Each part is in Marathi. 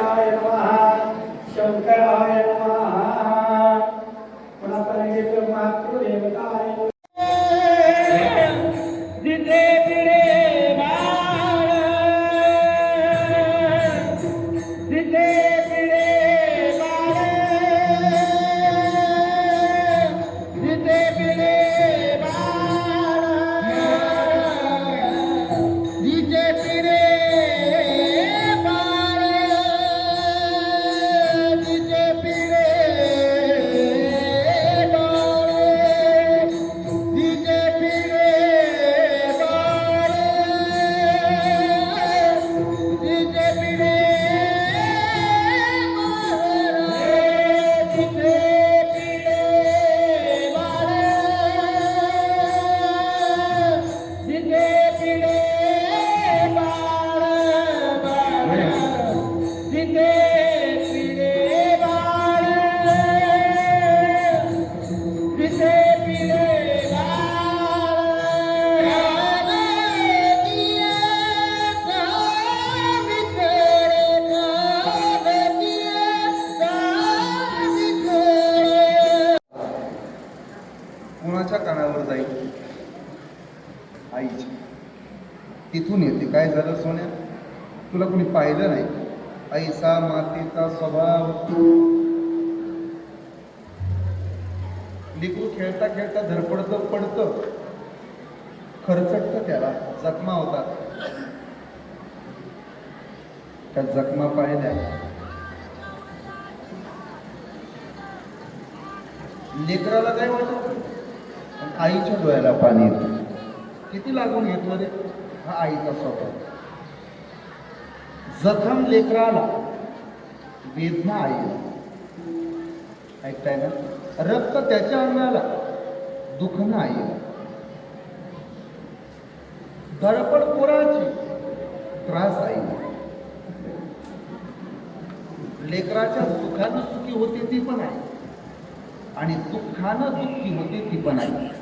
যায় तिथून येते. काय झालं सोन्या? तुला कोणी पाहिलं नाही? ऐसा मातीचा स्वभाव लेकरू खेळता खेळता धडपडतं पडतं. खरचटतं त्याला. जखमा होतात. त्या जखमा पाहिल्या. लेकराला काय वाटत? आईच्या डोळ्याला पाणी येतं. किती लागून घेतलं रे? हा आईचा स्वभाव. जखम लेकराला वेदना आई ऐकताय ना? रक्त त्याच्या अंगाला दुखणं आई धडपड पोराची त्रास आई लेकराच्या सुखानं सुखी होते ती पण आहे. आणि दुःखानं दुःखी होते ती पण आहे.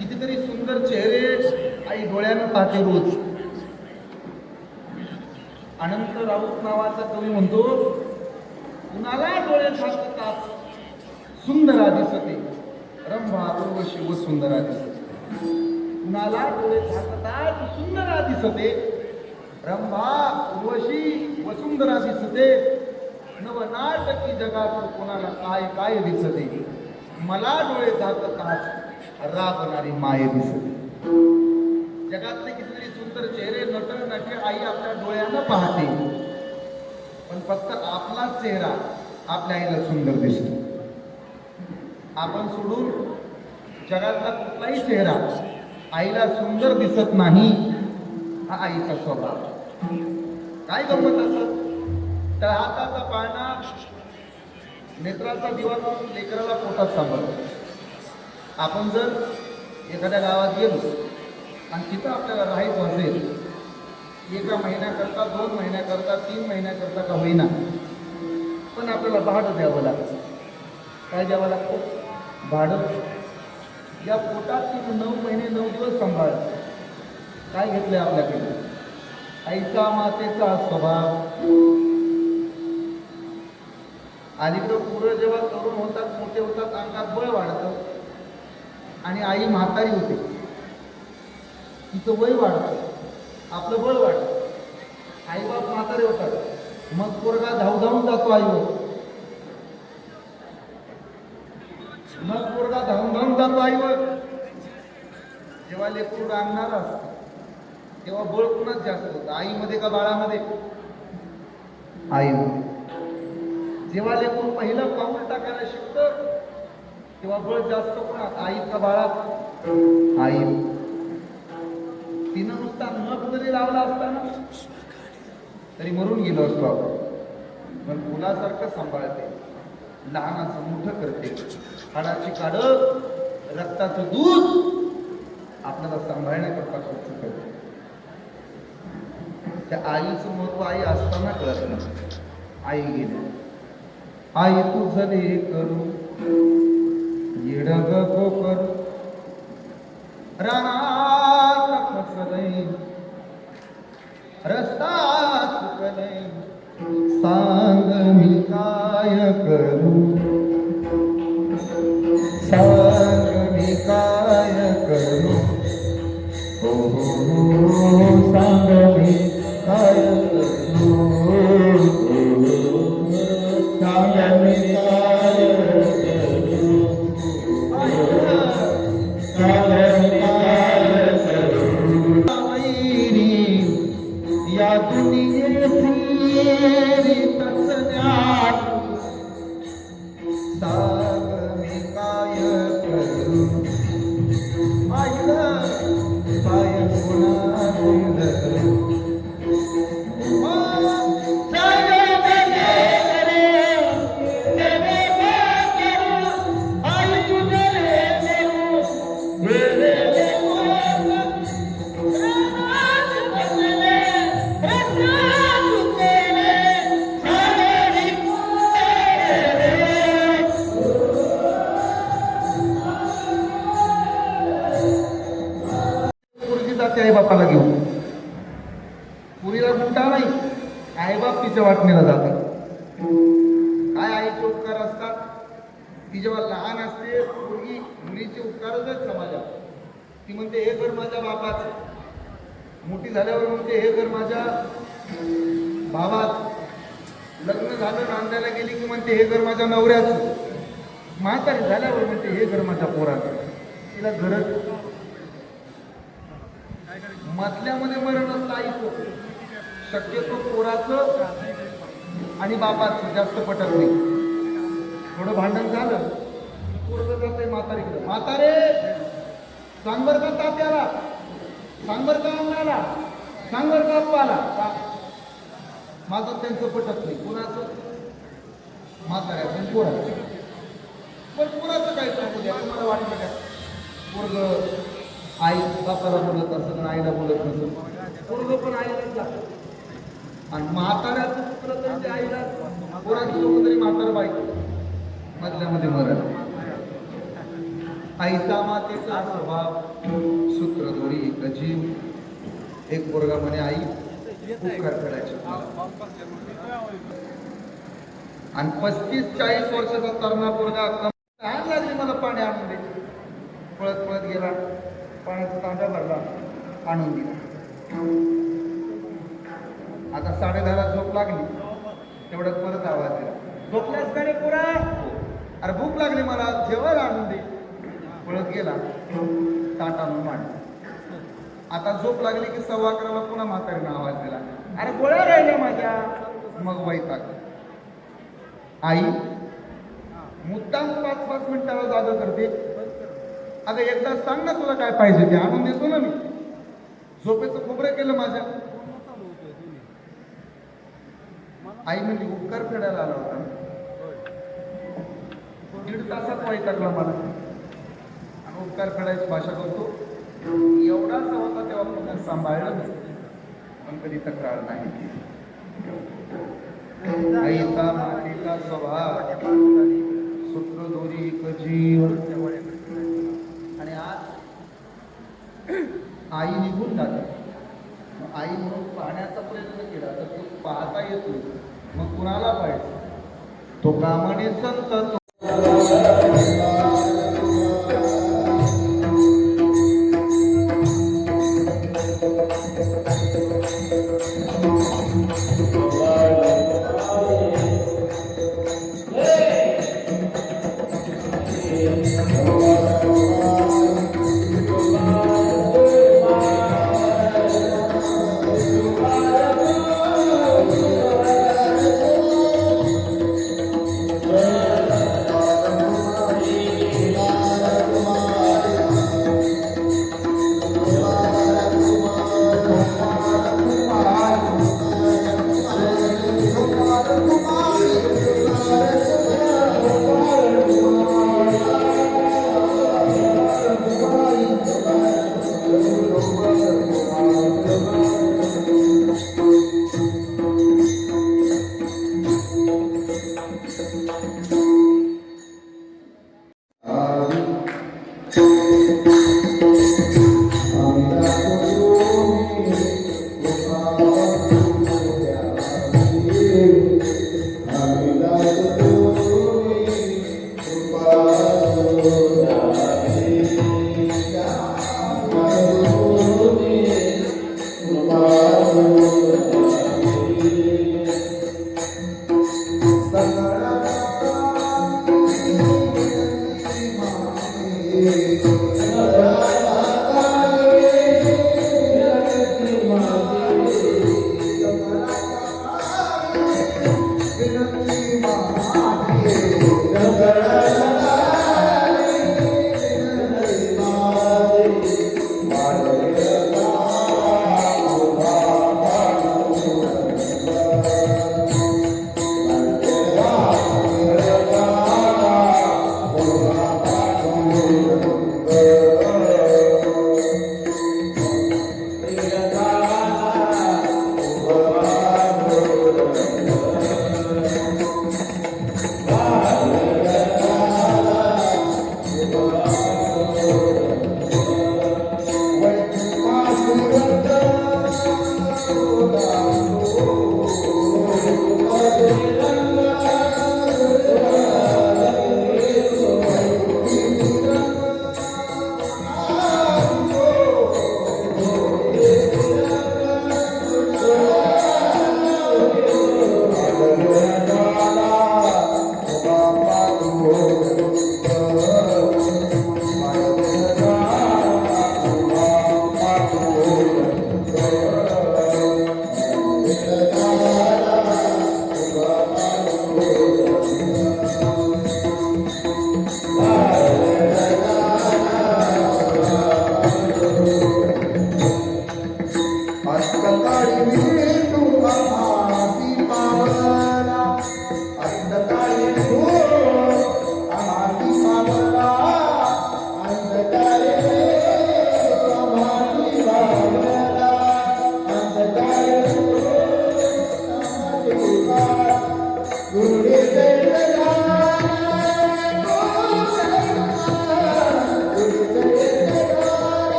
कितीतरी सुंदर चेहरे आई डोळ्यानं पाहते रोज. अनंत राऊत नावाचा कवी म्हणतो कुणाला डोळे झाकतात सुंदरा दिसते. रंभा उर्वशी व सुंदरा दिसते. कुणाला डोळे झाकतात सुंदरा दिसते. रंभा उर्वशी व दिसते. नवनाटकी जगात कोणाला काय काय दिसते? मला डोळे झाकतात राबणारी माय दिसते. जगातले कितीतरी सुंदर चेहरे नट नटे आई आपल्या डोळ्यांना पाहते. पण फक्त आपलाच चेहरा आपल्या आईला सुंदर दिसतो. आपण सोडून जगातला कुठलाही चेहरा आईला सुंदर दिसत नाही हा आईचा स्वभाव. काय गमत असत तर हाताचा पाळणा नेत्राचा दिवा लेकराला पोटात सांभाळतो. आपण जर एखाद्या गावात गेलो आणि तिथं आपल्याला राहायचं असेल एका महिन्याकरता दोन महिन्याकरता तीन महिन्याकरता का होईना पण आपल्याला भाडं द्यावं लागतं. काय द्यावं लागतं? भाडं. या पोटात ती नऊ महिने नऊ दिवस सांभाळ. काय आहे आपल्याकडे? आईचा मातेचा स्वभाव. अलीकडं पुरं जेव्हा तरुण होतात मोठे होतात अंगात बळ वाढतं. आणि आई म्हातारी होते. तिचं वय वाढतं. आपलं बळ वाढतं. आईबाप म्हातारे होतात. मग पोरगा धावधावून जातो आईवर. मग पोरगा धावून धावून जातो आईवर. जेव्हा लेकरू रांगणार असतं तेव्हा बळ कुणाच जास्त होतं? आईमध्ये का बाळामध्ये? आई जेव्हा लेकरू पहिलं पाऊल टाकायला शिकतं तेव्हा बळ जास्त कोणात आईत का बाळात आई. तिनं नुसता नख जरी लावला असताना तरी मरून गेलो असतो आपण. पण मुलासारखं सांभाळते. लहानाचं मोठं करते. हाडाची काढ रक्ताचं दूध आपल्याला सांभाळण्याकरता खर्च करते त्या आईचं महत्त्व आई असताना कळत नाही. आई गेली. आई तुझं करू येडग गो करू रानात फसलय रस्ता चुकला सांग मी काय करू सांग मी काय करू हो हो, हो, सांग मी सांग मी बापाला घेऊन. पुरीला गुंटा नाही आई बाप तिच्या वाटणीला जातात. काय आईचे उपकार असतात? ती जेव्हा लहान असते मुलगी मुलीचे उपकारच आहेत समाजात. ती म्हणते हे घर माझ्या बापाच. मोठी झाल्यावर म्हणते हे घर माझ्या भावाचं लग्न झालं नांदायला गेली की म्हणते हे घर माझ्या नवऱ्याचं. म्हातारी झाल्यावर म्हणते हे घर माझ्या पोराचं. तिला घरच मधल्यामध्ये मरण असतं आईचं शक्यतो पोराचं आणि बापाचं जास्त पटत नाही. थोडं भांडण झालं. पोरग जाते म्हातारीकडे. म्हातारे! सांग बर का तात्याला. सांग बर का अण्णाला. सांग बर का अप्पाला माझं त्यांचं पटत नाही. कुणाचं म्हाताऱ्याचं आणि पोराचं. पण पोराचं काय सांगू द्या? तुम्हाला वाटलं का? पोरग आई बापाला बोलत असत आणि आईला बोलत नसत. पोरग पण आईलाच जात. आणि म्हाताऱ्याचं पुत्र तर ते आईला पोराचं लोक तरी म्हातारा बायको. मधल्यामध्ये मरण. आईचा मातेचा स्वभाव सूत्रधोरी एक जीव. एक पोरगा म्हणे आई आणि पस्तीस चाळीस वर्षाचा तरुणा पोरगा कम- मला पाणी आणून दे. पळत पळत गेला. पाण्याचा तांब्या भरला आणून दिला. आता साडेदहाला झोप लागली. तेवढ्यात परत आवाज दिला. झोपल्यास का रे हो. अरे भूक लागली मला जेवण आणून दे. पळत गेला. ताट आणून मांडला आता झोप लागली की सव्वा अकराला पुन्हा म्हातारीनं आवाज दिला. अरे गोळ्या राहिल्या माझ्या. मग वैताग. आई मुद्दाम पाच पाच मिनिटाला जागा करते. अगं एकदा सांग ना तुला काय पाहिजे ते आणून देतो ना मी. झोपेचं खोबरं केलं माझ्या. आई म्हणजे उपकार फेडायला आला होता. दीड तासात वैतागला मला. आणि उपकार फेडायची भाषा करतो. एवढाच होता तेव्हा पुन्हा सांभाळलं पण कधी तक्रार नाही आईचा मातीचा स्वभाव. सूत्रधोरी एक जीव आणि आज आई निघून जाते. मग आई म्हणून पाहण्याचा प्रयत्न केला तर तो पाहता येतो मग कुणाला पाहिजे तो प्रामाणिक संत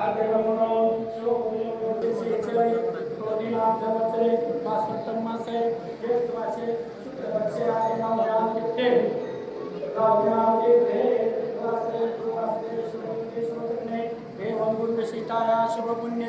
అగ్రగమనం ప్రతిమాసే మా సప్తం మాసే జ్యేష్ఠమాసే శుక్లపక్షే ఆదినామయాం యుక్తే రాజ్యాం యుక్తే వాస్తే భూవాస్తే శుభం కే శోకర్ణే ఏవం గుణశీతాయా శుభపుణ్య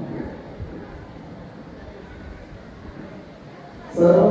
सांगा